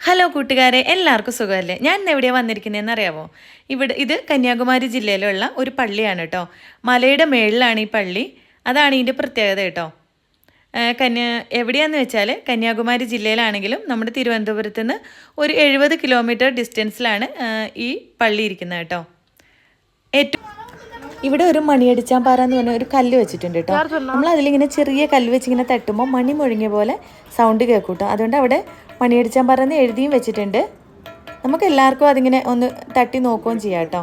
Hello കൂട്ടുകാരെ എല്ലാവർക്കും സുഖമല്ലേ? ഞാൻ ഇന്ന് എവിടെയാണ് വന്നിരിക്കുന്നതെന്ന് അറിയാമോ ഇവിടെ ഇത് കന്യാകുമാരി ജില്ലയിലുള്ള ഒരു പള്ളിയാണ് കേട്ടോ. മലയുടെ മേളിലാണ് ഈ പള്ളി. അതാണ് ഇതിന്റെ പ്രത്യേകത കേട്ടോ. കന്യാ എവിടെയാന്ന് വെച്ചാൽ കന്യാകുമാരി ജില്ലയിലാണെങ്കിലും നമ്മുടെ തിരുവനന്തപുരത്ത് നിന്ന് ഒരു എഴുപത് കിലോമീറ്റർ ഡിസ്റ്റൻസിലാണ് ഈ പള്ളി ഇരിക്കുന്നത് കേട്ടോ. ഇവിടെ ഒരു മണിയടിച്ചാൻ പാറ എന്ന് പറഞ്ഞ ഒരു കല്ല് വെച്ചിട്ടുണ്ട് കേട്ടോ. നമ്മൾ അതിലിങ്ങനെ ചെറിയ കല്ല് വെച്ച് ഇങ്ങനെ തട്ടുമ്പോൾ മണി മുഴങ്ങിയ പോലെ സൗണ്ട് കേൾക്കൂട്ടോ കേട്ടോ. അതുകൊണ്ട് അവിടെ മണിയടിച്ചാൻ പാറ എന്ന് എഴുതിയും വെച്ചിട്ടുണ്ട്. നമുക്ക് എല്ലാവർക്കും അതിങ്ങനെ ഒന്ന് തട്ടി നോക്കുകയും ചെയ്യാം കേട്ടോ.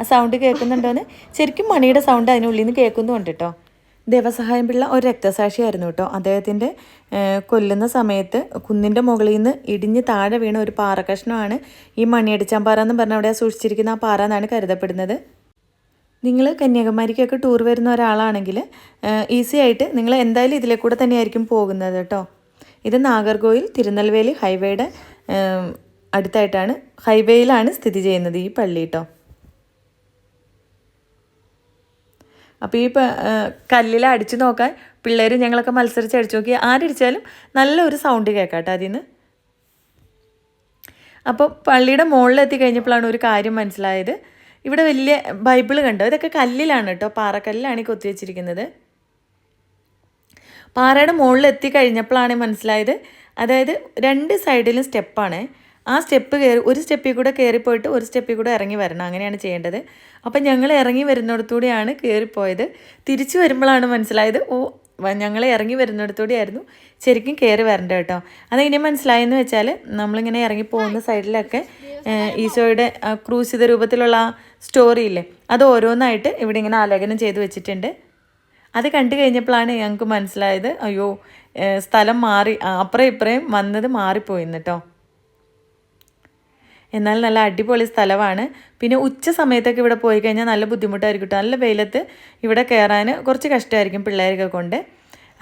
ആ സൗണ്ട് കേൾക്കുന്നുണ്ടോയെന്ന് ശരിക്കും മണിയുടെ സൗണ്ട് അതിനുള്ളിൽ നിന്ന് കേൾക്കുന്നുണ്ട് കേട്ടോ. ദേവസഹായം പിള്ള ഒരു രക്തസാക്ഷിയായിരുന്നു കേട്ടോ. അദ്ദേഹത്തിന്റെ കൊല്ലുന്ന സമയത്ത് കുന്നിന്റെ മുകളിൽ നിന്ന് ഇടിഞ്ഞ് താഴെ വീണ ഒരു പാറ കഷ്ണമാണ് ഈ മണിയടിച്ചാൻ പാറ എന്ന് പറഞ്ഞ അവിടെ സൂക്ഷിച്ചിരിക്കുന്ന ആ പാറ എന്നാണ് കരുതപ്പെടുന്നത്. നിങ്ങൾ കന്യാകുമാരിക്കൊക്കെ ടൂർ വരുന്ന ഒരാളാണെങ്കിൽ ഈസി ആയിട്ട് നിങ്ങൾ എന്തായാലും ഇതിലെ കൂടെ തന്നെയായിരിക്കും പോകുന്നത് കേട്ടോ ഇത് നാഗർകോയിൽ തിരുനെൽവേലി ഹൈവേയുടെ അടുത്തായിട്ടാണ് ഹൈവേയിലാണ് സ്ഥിതി ചെയ്യുന്നത് ഈ പള്ളി കേട്ടോ അപ്പോൾ ഈ കല്ലിൽ അടിച്ചു നോക്കാൻ പിള്ളേർ ഞങ്ങളൊക്കെ മത്സരിച്ച് അടിച്ചു നോക്കി ആരടിച്ചാലും നല്ലൊരു സൗണ്ട് കേൾക്കാം കേട്ടോ അതിൽ നിന്ന് അപ്പോൾ പള്ളിയുടെ മുകളിലെത്തി കഴിഞ്ഞപ്പോഴാണ് ഒരു കാര്യം മനസ്സിലായത്. ഇവിടെ വലിയ ബൈബിൾ കണ്ടോ? ഇതൊക്കെ കല്ലിലാണ് കേട്ടോ. പാറക്കല്ലിലാണ് ഈ കൊത്തിവെച്ചിരിക്കുന്നത് പാറയുടെ മുകളിൽ എത്തിക്കഴിഞ്ഞപ്പോഴാണ് മനസ്സിലായത്. അതായത് രണ്ട് സൈഡിലും സ്റ്റെപ്പാണ്. ആ സ്റ്റെപ്പ് കയറി ഒരു സ്റ്റെപ്പിൽ കൂടെ കയറിപ്പോയിട്ട് ഒരു സ്റ്റെപ്പിൽ കൂടെ ഇറങ്ങി വരണം. അങ്ങനെയാണ് ചെയ്യേണ്ടത്. അപ്പം ഞങ്ങൾ ഇറങ്ങി വരുന്നിടത്തൂടെയാണ് കയറിപ്പോയത്. തിരിച്ചു വരുമ്പോഴാണ് മനസ്സിലായത്. ഓ ഞങ്ങൾ ഇറങ്ങി വരുന്നിടത്തൂടെയായിരുന്നു ശരിക്കും കയറി വരണ്ട കേട്ടോ. അതെങ്ങനെ മനസ്സിലായെന്ന് വെച്ചാൽ നമ്മളിങ്ങനെ ഇറങ്ങി പോകുന്ന സൈഡിലൊക്കെ ഈശോയുടെ ക്രൂശിത രൂപത്തിലുള്ള സ്റ്റോറി ഇല്ലേ? അത് ഓരോന്നായിട്ട് ഇവിടെ ഇങ്ങനെ ആലേഖനം ചെയ്ത് വെച്ചിട്ടുണ്ട്. അത് കണ്ടു കഴിഞ്ഞപ്പോഴാണ് ഞങ്ങൾക്ക് മനസ്സിലായത് അയ്യോ സ്ഥലം മാറി അപ്പുറം ഇപ്പുറയും വന്നത് മാറിപ്പോയിന്ന് കേട്ടോ എന്നാൽ നല്ല അടിപൊളി സ്ഥലമാണ്. പിന്നെ ഉച്ച സമയത്തൊക്കെ ഇവിടെ പോയി കഴിഞ്ഞാൽ നല്ല ബുദ്ധിമുട്ടായിരിക്കും കേട്ടോ. നല്ല വെയിലത്ത് ഇവിടെ കയറാൻ കുറച്ച് കഷ്ടമായിരിക്കും പിള്ളേരൊക്കെ കൊണ്ട്.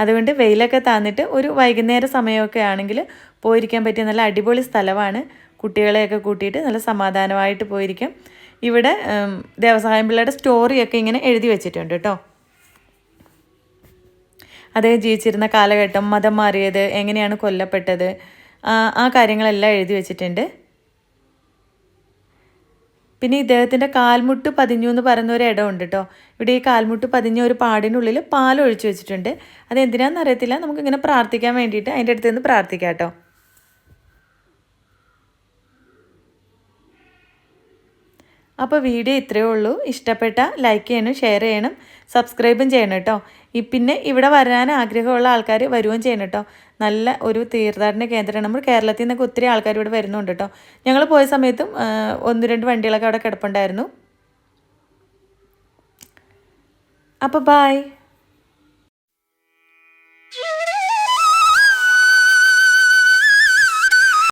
അതുകൊണ്ട് വെയിലൊക്കെ താന്നിട്ട് ഒരു വൈകുന്നേര സമയമൊക്കെ ആണെങ്കിൽ പോയിരിക്കാൻ പറ്റിയ നല്ല അടിപൊളി സ്ഥലമാണ്. കുട്ടികളെയൊക്കെ കൂട്ടിയിട്ട് നല്ല സമാധാനമായിട്ട് പോയിരിക്കും. ഇവിടെ ദേവസഹായം പിള്ളയുടെ സ്റ്റോറിയൊക്കെ ഇങ്ങനെ എഴുതി വെച്ചിട്ടുണ്ട് കേട്ടോ. അദ്ദേഹം ജീവിച്ചിരുന്ന കാലഘട്ടം മതം മാറിയത് എങ്ങനെയാണ് കൊല്ലപ്പെട്ടത് ആ ആ കാര്യങ്ങളെല്ലാം എഴുതി വെച്ചിട്ടുണ്ട്. പിന്നെ ഇദ്ദേഹത്തിന്റെ കാൽമുട്ട് പതിഞ്ഞു എന്ന് പറയുന്ന ഒരു ഇടമുണ്ട് കേട്ടോ. ഇവിടെ ഈ കാൽമുട്ട് പതിഞ്ഞ ഒരു പാടിനുള്ളിൽ പാൽ ഒഴിച്ചു വെച്ചിട്ടുണ്ട്. അത് എന്തിനാണെന്ന് അറിയത്തില്ല നമുക്കിങ്ങനെ പ്രാർത്ഥിക്കാൻ വേണ്ടിയിട്ട് അതിന്റെ അടുത്ത് നിന്ന് പ്രാർത്ഥിക്കാം കേട്ടോ. അപ്പോൾ വീഡിയോ ഇത്രയേ ഉള്ളൂ. ഇഷ്ടപ്പെട്ട ലൈക്ക് ചെയ്യണം ഷെയർ ചെയ്യണം സബ്സ്ക്രൈബും ചെയ്യണം കേട്ടോ പിന്നെ ഇവിടെ വരാൻ ആഗ്രഹമുള്ള ആൾക്കാർ വരുകയും ചെയ്യണം കേട്ടോ നല്ല ഒരു തീർത്ഥാടന കേന്ദ്രമാണ് നമ്മൾ കേരളത്തിൽ നിന്നൊക്കെ ഒത്തിരി ആൾക്കാർ ഇവിടെ വരുന്നുണ്ട് കേട്ടോ ഞങ്ങൾ പോയ സമയത്തും ഒന്ന് രണ്ട് വണ്ടികളൊക്കെ അവിടെ കിടപ്പുണ്ടായിരുന്നു. അപ്പോൾ ബായ്